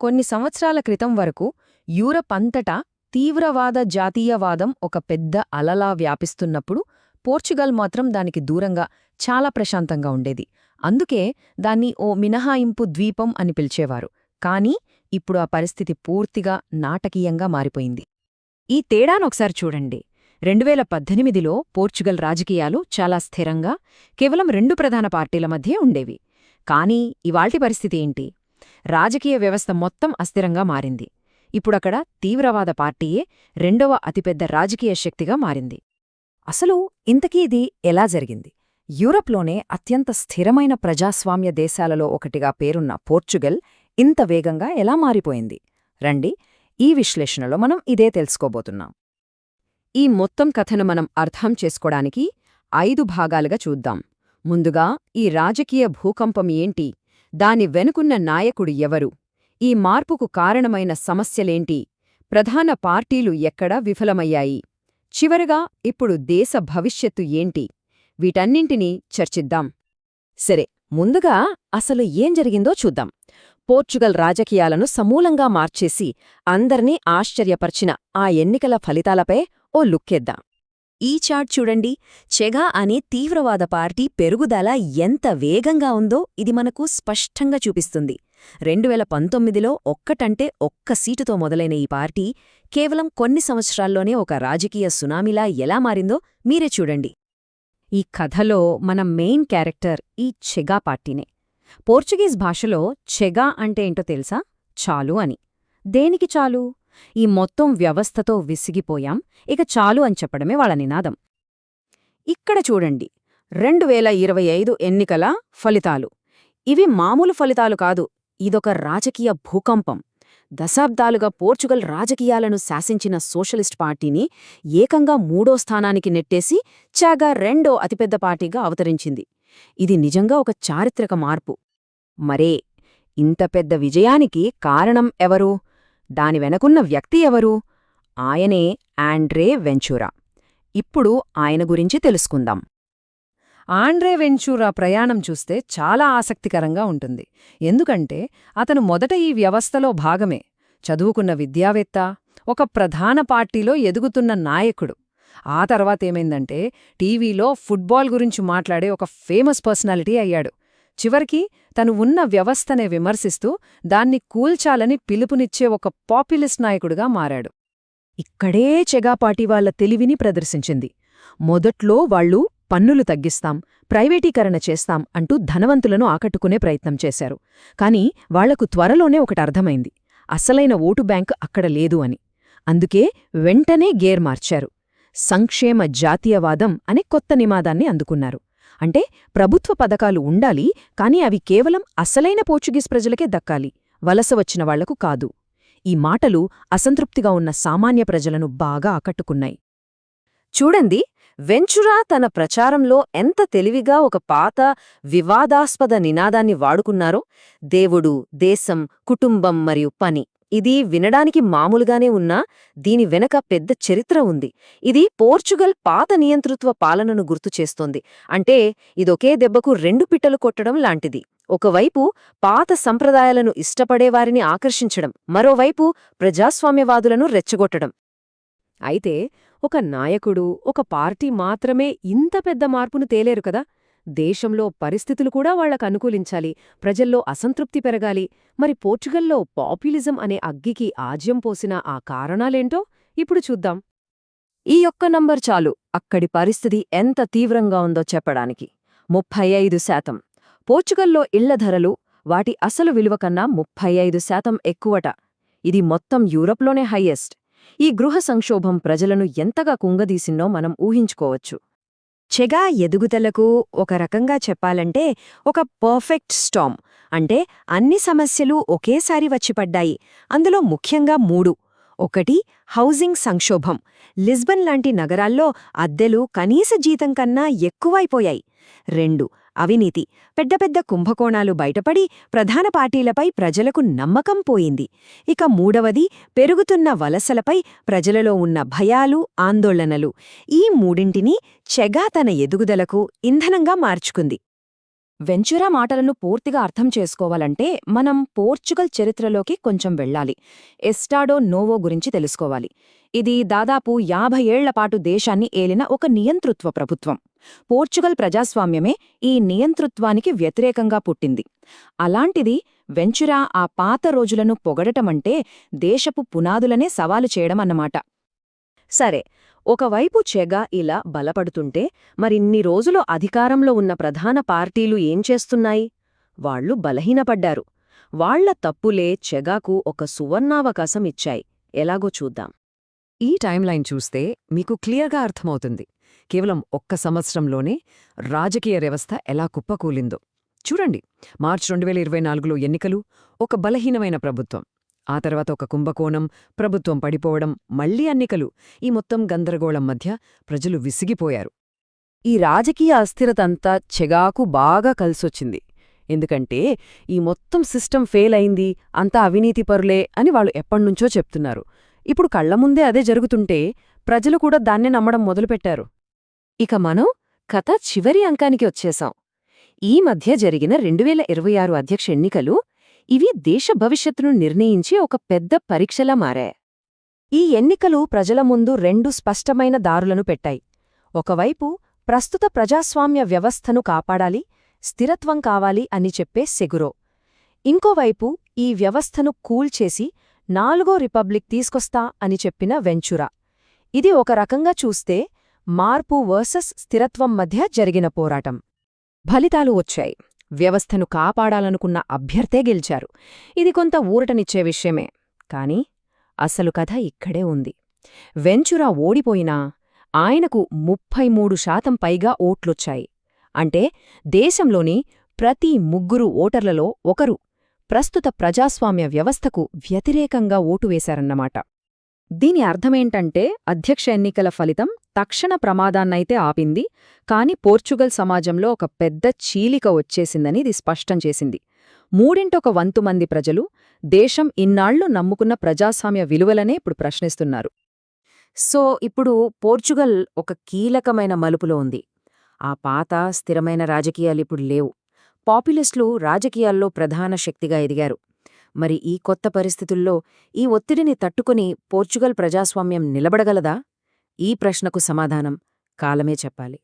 కొన్ని సంవత్సరాల క్రితం వరకు యూరప్ అంతటా తీవ్రవాద జాతీయవాదం ఒక పెద్ద అలలా వ్యాపిస్తున్నప్పుడు పోర్చుగల్ మాత్రం దానికి దూరంగా చాలా ప్రశాంతంగా ఉండేది. అందుకే దాన్ని ఓ మినహాయింపు ద్వీపం అని పిలిచేవారు. కానీ ఇప్పుడు ఆ పరిస్థితి పూర్తిగా నాటకీయంగా మారిపోయింది. ఈ తేడానొకసారి చూడండి. రెండువేల పద్దెనిమిదిలో పోర్చుగల్ రాజకీయాలు చాలా స్థిరంగా కేవలం రెండు ప్రధాన పార్టీల మధ్యే ఉండేవి. కానీ ఇవాల్టి పరిస్థితి ఏంటి? రాజకీయ వ్యవస్థ మొత్తం అస్థిరంగా మారింది. ఇప్పుడక్కడ తీవ్రవాద పార్టీయే రెండవ అతిపెద్ద రాజకీయ శక్తిగా మారింది. అసలు ఇంతకీ ఇది ఎలా జరిగింది? యూరప్లోనే అత్యంత స్థిరమైన ప్రజాస్వామ్య దేశాలలో ఒకటిగా పేరున్న పోర్చుగల్ ఇంత వేగంగా ఎలా మారిపోయింది? రండి ఈ విశ్లేషణలో మనం ఇదే తెలుసుకోబోతున్నాం. ఈ మొత్తం కథను మనం అర్థం చేసుకోడానికి ఐదు భాగాలుగా చూద్దాం. ముందుగా ఈ రాజకీయ భూకంపం ఏంటి? దాని వెనుకున్న నాయకుడు ఎవరు? ఈ మార్పుకు కారణమైన సమస్యలేంటి? ప్రధాన పార్టీలు ఎక్కడ విఫలమయ్యాయి? చివరగా ఇప్పుడు దేశ భవిష్యత్తు ఏంటి? వీటన్నింటినీ చర్చిద్దాం. సరే ముందుగా అసలు ఏం జరిగిందో చూద్దాం. పోర్చుగల్ రాజకీయాలను సమూలంగా మార్చేసి అందర్నీ ఆశ్చర్యపర్చిన ఆ ఎన్నికల ఫలితాలపై ఓ లుక్కేద్దాం. ఈ చార్ట్ చూడండి. చెగా అనే తీవ్రవాద పార్టీ పెరుగుదల ఎంత వేగంగా ఉందో ఇది మనకు స్పష్టంగా చూపిస్తుంది. రెండువేల పంతొమ్మిదిలో ఒక్కటంటే ఒక్క సీటుతో మొదలైన ఈ పార్టీ కేవలం కొన్ని సంవత్సరాల్లోనే ఒక రాజకీయ సునామీలా ఎలా మారిందో మీరే చూడండి. ఈ కథలో మన మెయిన్ క్యారెక్టర్ ఈ చెగా పార్టీనే. పోర్చుగీస్ భాషలో చెగా అంటే ఏంటో తెలుసా? చాలు అని. దేనికి చాలు? ఈ మొత్తం వ్యవస్థతో విసిగిపోయాం. ఇక చాలు అని చెప్పడమే వాళ్ళ నినాదం. ఇక్కడ చూడండి. రెండు వేల ఇరవై ఐదు ఎన్నికల ఫలితాలు. ఇవి మామూలు ఫలితాలు కాదు. ఇదొక రాజకీయ భూకంపం. దశాబ్దాలుగా పోర్చుగల్ రాజకీయాలను శాసించిన సోషలిస్ట్ పార్టీని ఏకంగా మూడో స్థానానికి నెట్టేసి చాగా రెండో అతిపెద్ద పార్టీగా అవతరించింది. ఇది నిజంగా ఒక చారిత్రక మార్పు. మరే ఇంత పెద్ద విజయానికి కారణం ఎవరు? దాని వెనకున్న వ్యక్తి ఎవరు? ఆయనే ఆండ్రే వెంచూరా. ఇప్పుడు ఆయన గురించి తెలుసుకుందాం. ఆండ్రే వెంచూరా ప్రయాణం చూస్తే చాలా ఆసక్తికరంగా ఉంటుంది. ఎందుకంటే అతను మొదట ఈ వ్యవస్థలో భాగమే. చదువుకున్న విద్యావేత్త ఒక ప్రధాన పార్టీలో ఎదుగుతున్న నాయకుడు. ఆ తర్వాతేమైందంటే టీవీలో ఫుట్బాల్ గురించి మాట్లాడే ఒక ఫేమస్ పర్సనాలిటీ అయ్యాడు. చివరికి తను ఉన్న వ్యవస్థనే విమర్శిస్తూ దాన్ని కూల్చాలని పిలుపునిచ్చే ఒక పాపులిస్ట్ నాయకుడిగా మారాడు. ఇక్కడే చెగాపాటి వాళ్ళ తెలివిని ప్రదర్శించింది. మొదట్లో వాళ్ళు పన్నులు తగ్గిస్తాం ప్రైవేటీకరణ చేస్తాం అంటూ ధనవంతులను ఆకట్టుకునే ప్రయత్నం చేశారు. కాని వాళ్ళకు త్వరలోనే ఒకటి అర్థమైంది. అసలైన ఓటు బ్యాంక్ అక్కడ లేదు అని. అందుకే వెంటనే గేర్ మార్చారు. సంక్షేమ జాతీయవాదం అనే కొత్త నిమాదాన్ని అందుకున్నారు. అంటే ప్రభుత్వ పథకాలు ఉండాలి కాని అవి కేవలం అసలైన పోర్చుగీస్ ప్రజలకే దక్కాలి వలస వచ్చిన వాళ్ళకు కాదు. ఈ మాటలు అసంతృప్తిగా ఉన్న సామాన్య ప్రజలను బాగా ఆకట్టుకున్నాయి. చూడండి వెంచురా తన ప్రచారంలో ఎంత తెలివిగా ఒక పాత వివాదాస్పద నినాదాన్ని వాడుకున్నారో దేవుడు దేశం కుటుంబం మరియు పని. ఇది వినడానికి మామూలుగానే ఉన్నా దీని వెనక పెద్ద చరిత్ర ఉంది. ఇది పోర్చుగల్ పాత నియంతృత్వ పాలనను గుర్తుచేస్తోంది అంటే ఇదొకే దెబ్బకు రెండు పిట్టలు కొట్టడం లాంటిది. ఒకవైపు పాత సంప్రదాయాలను ఇష్టపడేవారిని ఆకర్షించడం మరోవైపు ప్రజాస్వామ్యవాదులను రెచ్చగొట్టడం. అయితే ఒక నాయకుడు ఒక పార్టీ మాత్రమే ఇంత పెద్ద మార్పును తేలేరు కదా? దేశంలో పరిస్థితులు కూడా వాళ్ళకు అనుకూలించాలి ప్రజల్లో అసంతృప్తి పెరగాలి. మరి పోర్చుగల్లో పాపులిజం అనే అగ్గికి ఆజ్యం పోసిన ఆ కారణాలేంటో ఇప్పుడు చూద్దాం. ఈ ఒక్క నంబర్ చాలు అక్కడి పరిస్థితి ఎంత తీవ్రంగా ఉందో చెప్పడానికి. ముప్పై ఐదు శాతం. పోర్చుగల్లో ఇళ్ళ ధరలు వాటి అసలు విలువ కన్నా ముప్పై ఐదు శాతం ఎక్కువట. ఇది మొత్తం యూరప్లోనే హైయెస్ట్. ఈ గృహ సంక్షోభం ప్రజలను ఎంతగా కుంగదీసిందో మనం ఊహించుకోవచ్చు. చెగా ఎదుగుదలకు ఒక రకంగా చెప్పాలంటే ఒక పర్ఫెక్ట్ స్టామ్. అంటే అన్ని సమస్యలు ఒకేసారి వచ్చిపడ్డాయి. అందులో ముఖ్యంగా మూడు. ఒకటి హౌసింగ్ సంక్షోభం. లిస్బన్ లాంటి నగరాల్లో అద్దెలు కనీస జీతం కన్నా ఎక్కువైపోయాయి. రెండు అవినీతి పెద్ద పెద్ద కుంభకోణాలు బయటపడి ప్రధాన పార్టీలపై ప్రజలకు నమ్మకం పోయింది. ఇక మూడవది పెరుగుతున్న వలసలపై ప్రజలలో ఉన్న భయాలు ఆందోళనలు. ఈ మూడింటినీ చెగా తన ఎదుగుదలకు ఇంధనంగా మార్చుకుంది. వెంచురా మాటలను పూర్తిగా అర్థం చేసుకోవాలంటే మనం పోర్చుగల్ చరిత్రలోకి కొంచెం వెళ్ళాలి. ఎస్టాడో నోవో గురించి తెలుసుకోవాలి. ఇది దాదాపు యాభై ఏళ్ళపాటు దేశాన్ని ఏలిన ఒక నియంతృత్వ ప్రభుత్వం. పోర్చుగల్ ప్రజాస్వామ్యమే ఈ నియంతృత్వానికి వ్యతిరేకంగా పుట్టింది. అలాంటిది వెంచురా ఆ పాత రోజులను పొగడటమంటే దేశపు పునాదులనే సవాలు చేయడం అన్నమాట సరే ఒకవైపు చెగ ఇలా బలపడుతుంటే మరిన్ని రోజులు అధికారంలో ఉన్న ప్రధాన పార్టీలు ఏం చేస్తున్నాయి? వాళ్ళు బలహీనపడ్డారు. వాళ్ళ తప్పులే చెగాకు ఒక సువర్ణావకాశం ఇచ్చాయి. ఎలాగో చూద్దాం. ఈ టైంలైన్ చూస్తే మీకు క్లియర్గా అర్థమవుతుంది. కేవలం ఒక్క సంవత్సరంలోనే రాజకీయ వ్యవస్థ ఎలా కుప్పకూలిందో. చూడండి మార్చి రెండు వేల ఇరవై నాలుగులో ఎన్నికలు ఒక బలహీనమైన ప్రభుత్వం. ఆ తర్వాత ఒక కుంభకోణం ప్రభుత్వం పడిపోవడం మళ్ళీ ఎన్నికలు ఈ మొత్తం గందరగోళం మధ్య ప్రజలు విసిగిపోయారు. ఈ రాజకీయ అస్థిరతంతా చెగాకు బాగా కలిసొచ్చింది. ఎందుకంటే ఈ మొత్తం సిస్టమ్ ఫెయిల్ అయింది అంతా అవినీతిపరులే అని వాళ్ళు ఎప్పణ్నుంచో చెప్తున్నారు. ఇప్పుడు కళ్ళ ముందే అదే జరుగుతుంటే ప్రజలు కూడా దాన్నే నమ్మడం మొదలుపెట్టారు. ఇక మనం కథ చివరి అంకానికి వచ్చేశాం. ఈ మధ్య జరిగిన రెండువేల ఇరవై ఆరు అధ్యక్ష ఎన్నికలు ఇవి దేశ భవిష్యత్తును నిర్ణయించి ఒక పెద్ద పరీక్షలా మారాయి. ఈ ఎన్నికలు ప్రజల ముందు రెండు స్పష్టమైన దారులను పెట్టాయి. ఒకవైపు ప్రస్తుత ప్రజాస్వామ్య వ్యవస్థను కాపాడాలి స్థిరత్వం కావాలి అని చెప్పే సెగురో. ఇంకోవైపు ఈ వ్యవస్థను కూల్చేసి నాలుగో రిపబ్లిక్ తీసుకొస్తా అని చెప్పిన వెంచురా. ఇది ఒక రకంగా చూస్తే మార్పు వర్సెస్ స్థిరత్వం మధ్య జరిగిన పోరాటం. ఫలితాలు వచ్చాయి. వ్యవస్థను కాపాడాలనుకున్న అభ్యర్థే గెలిచారు. ఇది కొంత ఊరటనిచ్చే విషయమే. కాని అసలు కథ ఇక్కడే ఉంది. వెంచురా ఓడిపోయినా ఆయనకు ముప్పై మూడు శాతం పైగా ఓట్లొచ్చాయి. అంటే దేశంలోని ప్రతి ముగ్గురు ఓటర్లలో ఒకరు ప్రస్తుత ప్రజాస్వామ్య వ్యవస్థకు వ్యతిరేకంగా ఓటు వేశారన్నమాట. దీని అర్థమేంటంటే అధ్యక్ష ఎన్నికల ఫలితం తక్షణ ప్రమాదాన్నైతే ఆపింది కాని పోర్చుగల్ సమాజంలో ఒక పెద్ద చీలిక వచ్చేసిందని ఇది స్పష్టం చేసింది. మూడింటొక వంతు మంది ప్రజలు దేశం ఇన్నాళ్ళు నమ్ముకున్న ప్రజాస్వామ్య విలువలనే ఇప్పుడు ప్రశ్నిస్తున్నారు. సో ఇప్పుడు పోర్చుగల్ ఒక కీలకమైన మలుపులో ఉంది. ఆ పాత స్థిరమైన రాజకీయాలిప్పుడు లేవు. పాపులిస్టులు రాజకీయాల్లో ప్రధాన శక్తిగా ఎదిగారు. మరి ఈ కొత్త పరిస్థితుల్లో ఈ ఒత్తిడిని తట్టుకుని పోర్చుగల్ ప్రజాస్వామ్యం నిలబడగలదా? ఈ ప్రశ్నకు సమాధానం కాలమే చెప్పాలి.